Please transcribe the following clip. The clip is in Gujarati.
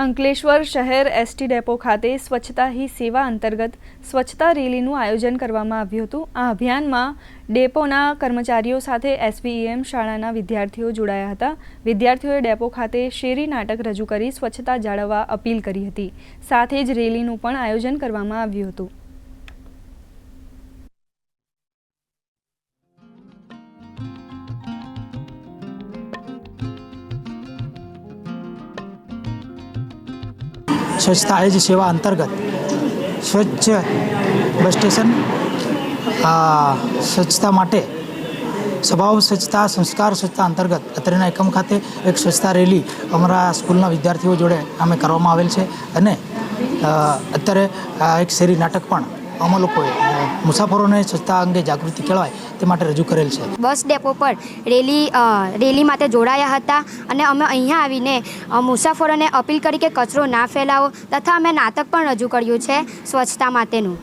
અંકલેશ્વર શહેર એસટી ડેપો ખાતે સ્વચ્છતા હી સેવા અંતર્ગત સ્વચ્છતા રેલીનું આયોજન કરવામાં આવ્યું હતું. આ અભિયાનમાં ડેપોના કર્મચારીઓ સાથે એસવીએમ શાળાના વિદ્યાર્થીઓ જોડાયા હતા. વિદ્યાર્થીઓએ ડેપો ખાતે શેરી નાટક રજૂ કરી સ્વચ્છતા જાળવવા અપીલ કરી હતી. સાથે જ રેલીનું પણ આયોજન કરવામાં આવ્યું હતું. સ્વચ્છતા એ જ સેવા અંતર્ગત. સ્વચ્છ બસ સ્ટેશન સ્વચ્છતા માટે સ્વભાવ સ્વચ્છતા, સંસ્કાર સ્વચ્છતા અંતર્ગત અત્રેના એકમ ખાતે એક સ્વચ્છતા રેલી અમારા સ્કૂલના વિદ્યાર્થીઓ જોડે અમે કરવામાં આવેલ છે. અને અત્યારે એક શેરી નાટક પણ અમે લોકોએ મુસાફરોને સ્વચ્છતા અંગે જાગૃતિ કેળવાય તે માટે રજૂ કરેલ છે. બસ ડેપો પર રેલી રેલી માટે જોડાયા હતા અને અમે અહીંયા આવીને મુસાફરોને અપીલ કરી કે કચરો ના ફેલાવો તથા અમે નાટક પણ રજૂ કર્યું છે સ્વચ્છતા માટેનું.